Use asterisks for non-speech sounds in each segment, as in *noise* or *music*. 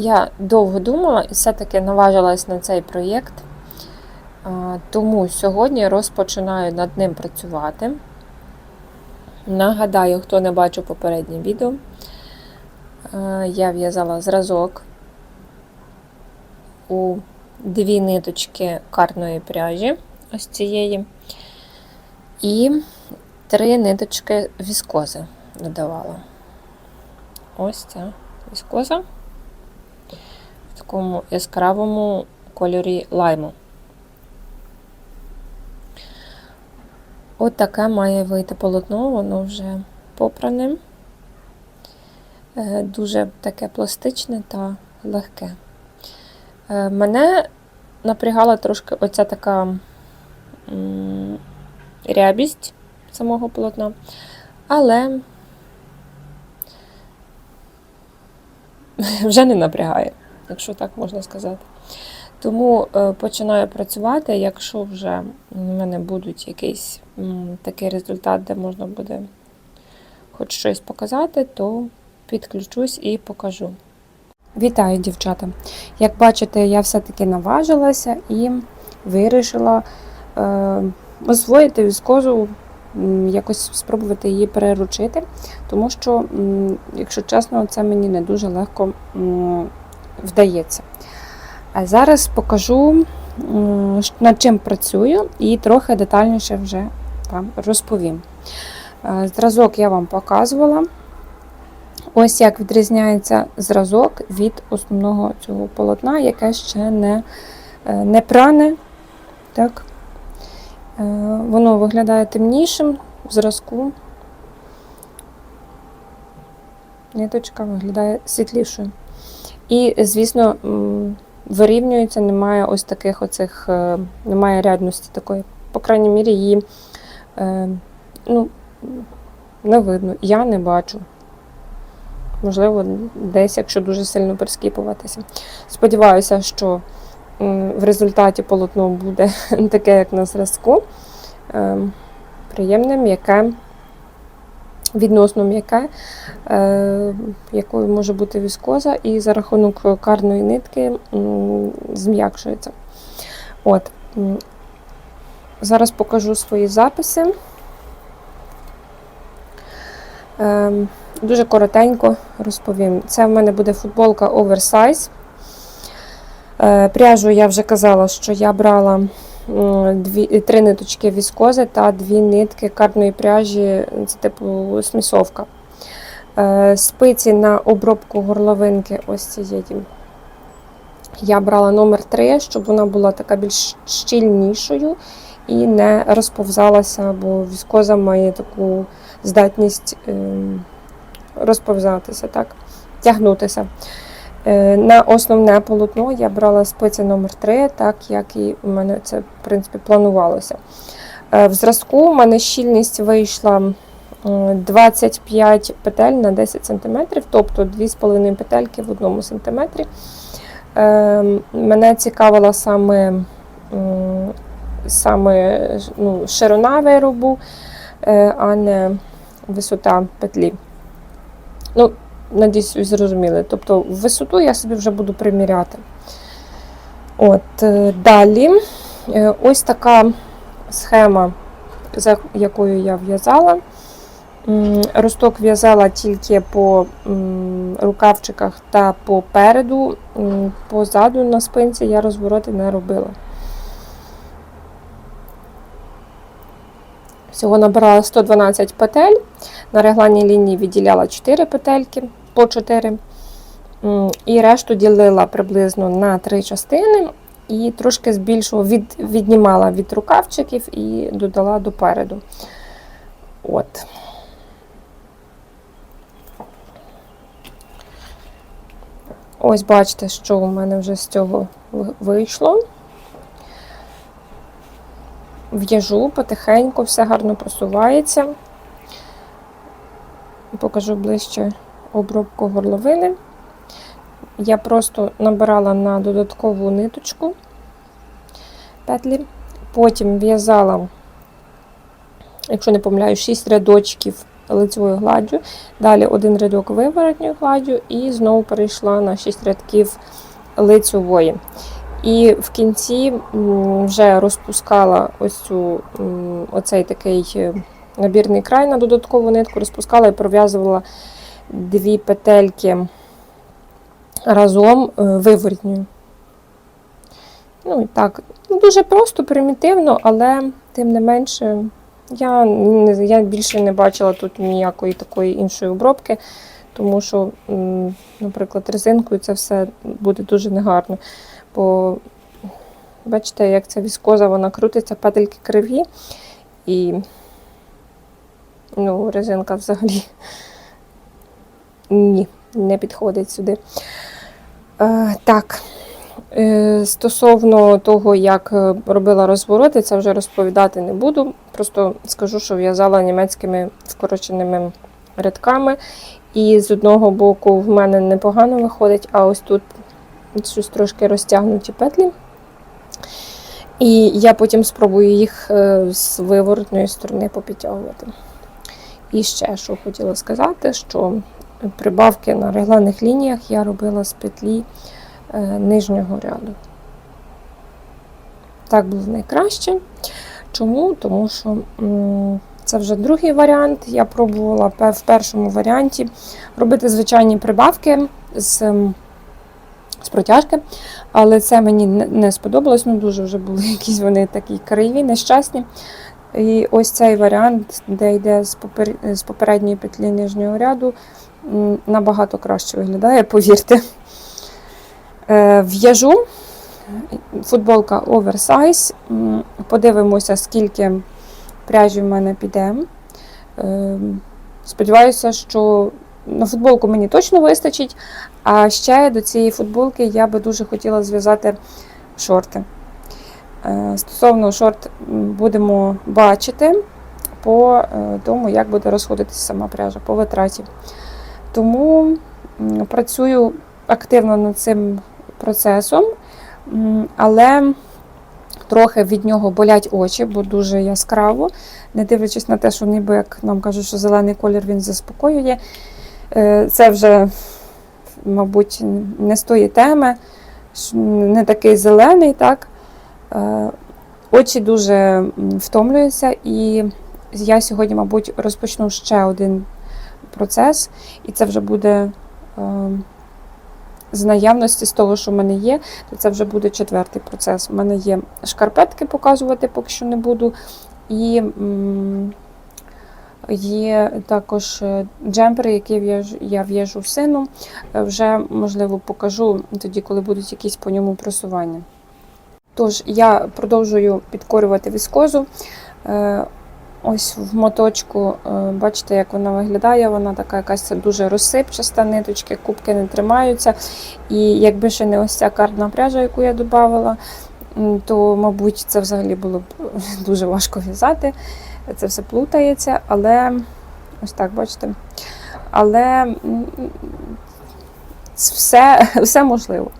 Я довго думала і все-таки наважилась на цей проєкт. Тому сьогодні розпочинаю над ним працювати. Нагадаю, хто не бачив попереднє відео, я в'язала зразок у дві ниточки карної пряжі, ось цієї, і три ниточки віскози додавала. Ось ця віскоза такому яскравому кольорі лайму. От таке має вийти полотно, воно вже попране, дуже таке пластичне та легке. Е, Мене напрягала трошки оця така рябість самого полотна, але *laughs* вже не напрягає, якщо так можна сказати. Тому е, починаю працювати, якщо вже в мене будуть якийсь такий результат, де можна буде хоч щось показати, то підключусь і покажу. Вітаю, дівчата! Як бачите, я все-таки наважилася і вирішила е, освоїти віскозу, якось спробувати її переручити, тому що, якщо чесно, це мені не дуже легко вдається. А зараз покажу, над чим працюю, і трохи детальніше вже вам розповім. Е, Зразок я вам показувала. Ось як відрізняється зразок від основного цього полотна, яке ще не, е, не пране. Так? Е, Воно виглядає темнішим в зразку. Ниточка виглядає світлішою. І, звісно, вирівнюється, немає ось таких оцих, е, немає рядності такої. По крайній мірі, її е, ну, не видно. Я не бачу. Можливо, десь, якщо дуже сильно прискіпуватися. Сподіваюся, що в результаті полотно буде *laughs* таке, як на зразку. Е, Приємне, м'яке, відносно м'яке, е, якою може бути віскоза, і за рахунок карної нитки зм'якшується. От. Зараз покажу свої записи. Ем, Дуже коротенько розповім. Це в мене буде футболка оверсайз. Е, Пряжу я вже казала, що я брала дві, три ниточки віскози та дві нитки карної пряжі, це типу смісовка. Е, Спиці на обробку горловинки ось цієї. Я брала номер 3, щоб вона була така більш щільнішою і не розповзалася, бо віскоза має таку здатність ем, розповзатися, так, тягнутися. Е, На основне полотно я брала спиці номер 3 так як і в мене це, в принципі, планувалося. Е, В зразку у мене щільність вийшла 25 петель на 10 см, тобто 2,5 петельки в 1 см. Е, Мене цікавила саме, саме ну, ширина виробу, а не висота петлі. Ну, надіюсь, зрозуміли. Тобто висоту я собі вже буду приміряти. От, е, далі е, ось така схема, за якою я в'язала. Росток в'язала тільки по рукавчиках та попереду, позаду на спинці я розвороти не робила. Всього набирала 112 петель. На регланній лінії відділяла 4 петельки по 4. І решту ділила приблизно на 3 частини і трошки збільшувала, від, віднімала від рукавчиків і додала допереду. От. Ось бачите, що у мене вже з цього вийшло. В'яжу потихеньку, все гарно просувається. Покажу ближче обробку горловини. Я просто набирала на додаткову ниточку петлі, потім в'язала, якщо не помиляю, 6 рядочків лицевою гладдю, далі один рядок виворотньою гладдю і знову перейшла на 6 рядків лицевої. І в кінці вже розпускала ось цю, оцей такий е, набірний край на додаткову нитку, розпускала і пров'язувала дві петельки разом е. Ну і так, ну, дуже просто, примітивно, але тим не менше, я, я більше не бачила тут ніякої такої іншої обробки, тому що, наприклад, резинкою це все буде дуже негарно. Бо бачите, як ця віскоза, вона крутиться, петельки криві, і ну, резинка взагалі ні, не підходить сюди. Е, так. Е, Стосовно того, як е, робила розвороти, це вже розповідати не буду. Просто скажу, що в'язала німецькими вкороченими рядками. І з одного боку в мене непогано виходить, а ось тут щось трошки розтягнуті петлі. І я потім спробую їх е, з виворотної сторони попідтягувати. І ще що хотіла сказати, що прибавки на регланних лініях я робила з петлі е, нижнього ряду. Так було найкраще. Чому? Тому що це вже другий варіант. Я пробувала в першому варіанті робити звичайні прибавки з, з протяжки, але це мені не, сподобалось. Ну, дуже вже були *laughs* якісь вони такі криві, нещасні. І ось цей варіант, де йде з, попередньої петлі нижнього ряду, набагато краще виглядає, повірте. Е, В'яжу футболка оверсайз. Подивимося, скільки пряжі в мене піде. Е, Сподіваюся, що на футболку мені точно вистачить. А ще до цієї футболки я би дуже хотіла зв'язати шорти. Е, Стосовно шорт будемо бачити по е, тому, як буде розходитися сама пряжа по витраті. Тому працюю активно над цим процесом, але трохи від нього болять очі, бо дуже яскраво, не дивлячись на те, що ніби як нам кажуть, що зелений колір він заспокоює. Е, Це вже, мабуть, не з тої теми, не такий зелений, так? Е, Очі дуже втомлюються, і я сьогодні, мабуть, розпочну ще один процес, і це вже буде е, з наявності з того, що в мене є, то це вже буде четвертий процес. У мене є шкарпетки, показувати поки що не буду. І є також е, джемпери, які я в'яжу сину. Е, Вже, можливо, покажу тоді, коли будуть якісь по ньому просування. Тож, я продовжую підкорювати віскозу. Ось в моточку, е, бачите, як вона виглядає. Вона така якась дуже розсипчаста, ниточки, кубки не тримаються. І якби ще не ось ця картна пряжа, яку я додавала, то, мабуть, це взагалі було б *laughs* дуже важко в'язати. Це все плутається, але ось так, бачите. Але все, *laughs* все можливо.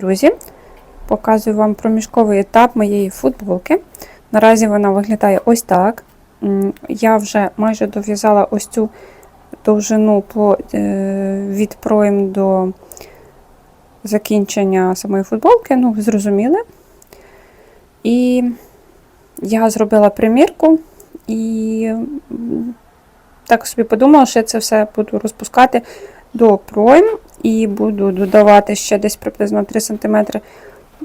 Друзі! Показую вам проміжковий етап моєї футболки. Наразі вона виглядає ось так. Я вже майже дов'язала ось цю довжину по, е, від проєм до закінчення самої футболки. Ну, зрозуміли. І я зробила примірку і так собі подумала, що я це все буду розпускати до пройм і буду додавати ще десь приблизно 3 см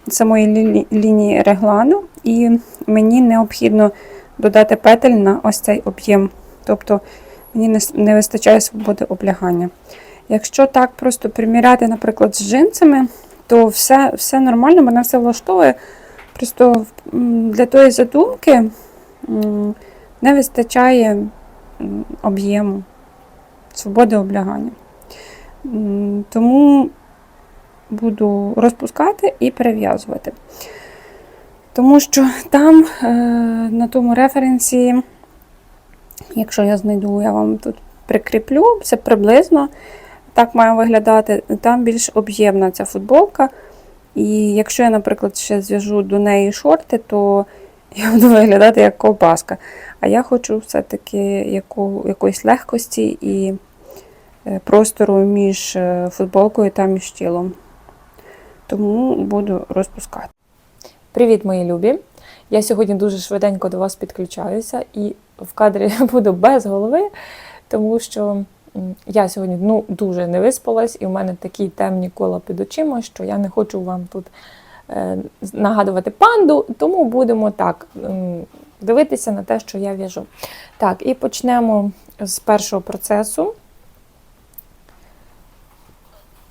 самої лі- лінії реглану, і мені необхідно додати петель на ось цей об'єм. Тобто мені не, не вистачає свободи облягання. Якщо так просто приміряти, наприклад, з джинсами, то все, все нормально, мене все влаштовує. Просто для тої задумки не вистачає об'єму, свободи облягання. Тому буду розпускати і перев'язувати. Тому що там, е, на тому референсі, якщо я знайду, я вам тут прикріплю, це приблизно так має виглядати. Там більш об'ємна ця футболка. І якщо я, наприклад, ще зв'яжу до неї шорти, то я буду виглядати як ковбаска. А я хочу все-таки яку, якоїсь легкості і простору між е, футболкою та між тілом. Тому буду розпускати. Привіт, мої любі! Я сьогодні дуже швиденько до вас підключаюся і в кадрі *laughs* буду без голови, тому що я сьогодні ну, дуже не виспалась, і в мене такі темні кола під очима, що я не хочу вам тут е, нагадувати панду, тому будемо так дивитися на те, що я в'яжу. Так, і почнемо з першого процесу.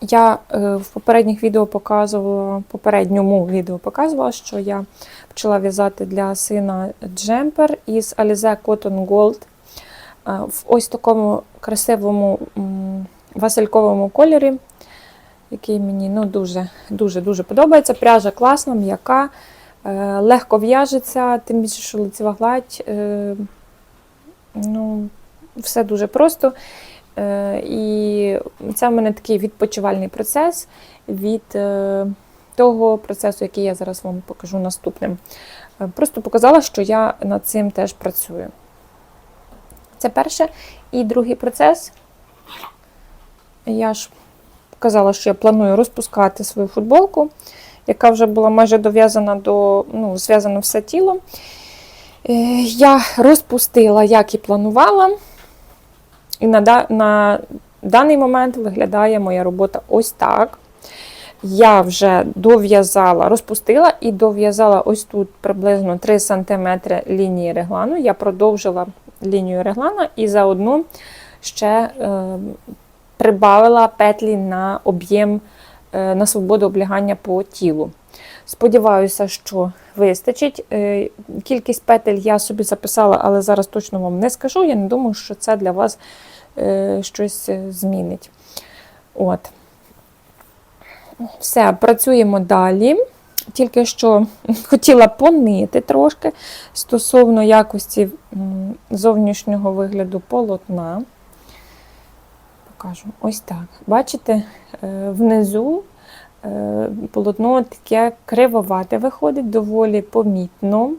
Я е, в попередніх відео показувала, попередньому відео показувала, що я почала в'язати для сина джемпер із Alize Cotton Gold е, в ось такому красивому васильковому кольорі, який мені ну, дуже, дуже, дуже подобається. Пряжа класна, м'яка, е, легко в'яжеться, тим більше, що лицева гладь. Ну, все дуже просто. Е, І це в мене такий відпочивальний процес від е, того процесу, який я зараз вам покажу наступним. Е, Просто показала, що я над цим теж працюю. Це перше. І другий процес. Я ж казала, що я планую розпускати свою футболку, яка вже була майже дов'язана до, ну, зв'язано все тіло. Я розпустила, як і планувала. І на, на даний момент виглядає моя робота ось так. Я вже дов'язала, розпустила і дов'язала ось тут приблизно 3 см лінії реглану. Я продовжила лінію реглана і заодно ще е, прибавила петлі на об'єм е, на свободу облягання по тілу. Сподіваюся, що вистачить. Е, Кількість петель я собі записала, але зараз точно вам не скажу. Я не думаю, що це для вас е, щось е, змінить. От. Все, працюємо далі. Тільки що *laughs* хотіла понити трошки стосовно якості зовнішнього вигляду полотна. Покажу ось так. Бачите, внизу полотно таке кривовате виходить, доволі помітно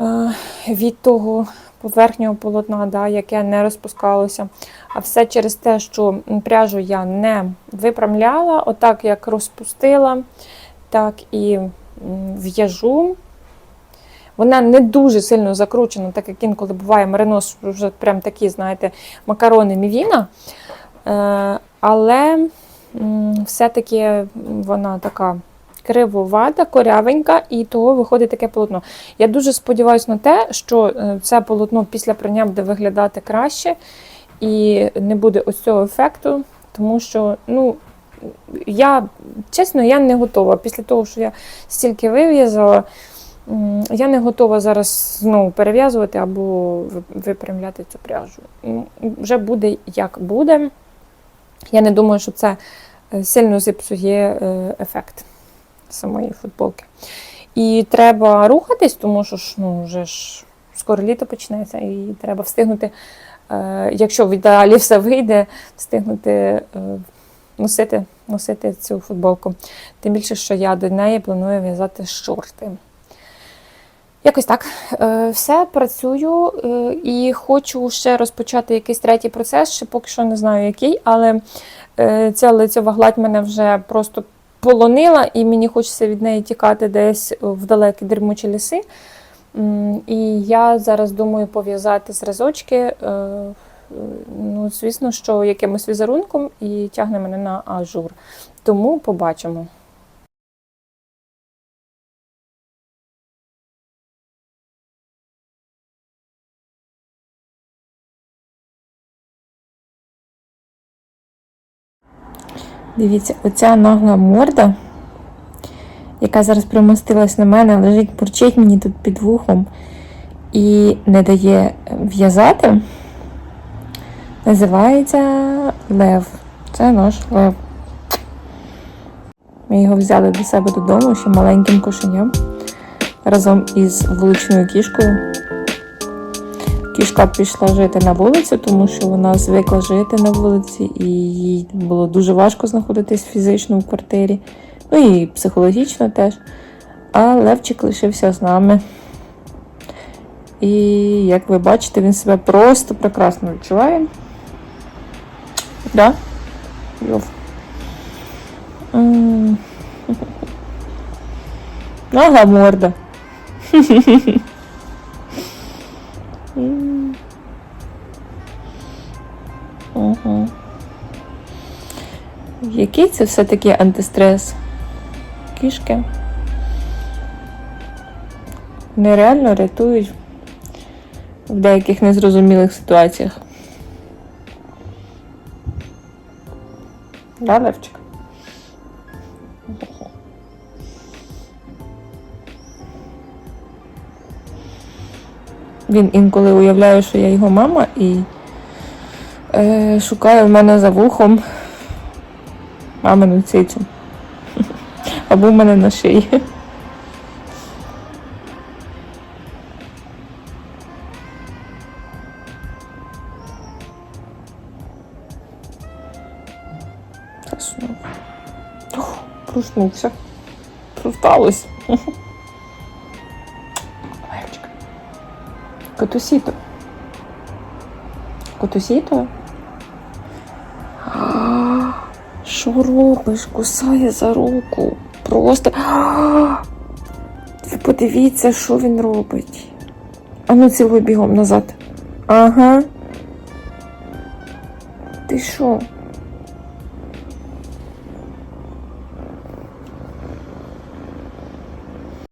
е, від того поверхнього полотна, да, яке не розпускалося. А все через те, що пряжу я не випрямляла, отак як розпустила, так і в'яжу. Вона не дуже сильно закручена, так як інколи буває меринос, вже прям такі, знаєте, макарони мівіна. Е, але все-таки вона така кривовата, корявенька, і того виходить таке полотно. Я дуже сподіваюся на те, що е, це полотно після прання буде виглядати краще і не буде ось цього ефекту, тому що, ну, я, чесно, я не готова. Після того, що я стільки вив'язала, я не готова зараз знову перев'язувати або випрямляти цю пряжу. Вже буде як буде. Я не думаю, що це е, сильно зіпсує е, ефект самої футболки. І треба рухатись, тому що ж, ну, вже ж скоро літо почнеться, і треба встигнути, е, якщо в ідеалі все вийде, встигнути носити носити цю футболку. Тим більше, що я до неї планую в'язати шорти. Якось так. Е, Все працюю е, і хочу ще розпочати якийсь третій процес, ще поки що не знаю який, але е, ця лицьова гладь мене вже просто полонила, і мені хочеться від неї тікати десь в далекі дрімучі ліси. І я зараз думаю пов'язати зразочки. Ну, звісно, що якимось візерунком і тягне мене на ажур. Тому побачимо. Дивіться, оця нагла морда, яка зараз примостилась на мене, лежить, бурчить мені тут під вухом і не дає в'язати, називається Лев. Це наш лев. Ми його взяли до себе додому ще маленьким кошеням разом із вуличною кішкою. Кішка пішла жити на вулицю, тому що вона звикла жити на вулиці, і їй було дуже важко знаходитись фізично в квартирі, ну і психологічно теж. А Левчик лишився з нами. І як ви бачите, він себе просто прекрасно відчуває. Да? Йов. М. *laughs* Ага, морда. *laughs* Який це все-таки антистрес? Кішки. Нереально рятують в деяких незрозумілих ситуаціях. Да, Левчик? Він інколи уявляє, що я його мама і е, шукає в мене за вухом мамину цицю. Або в мене на шиї. Проснувся. Левчик. Котусіто. Котусіто? А, Що робиш? Кусає за руку. Просто. Ви подивіться, що він робить. А ну цілуй бігом назад. Ага. Ти що?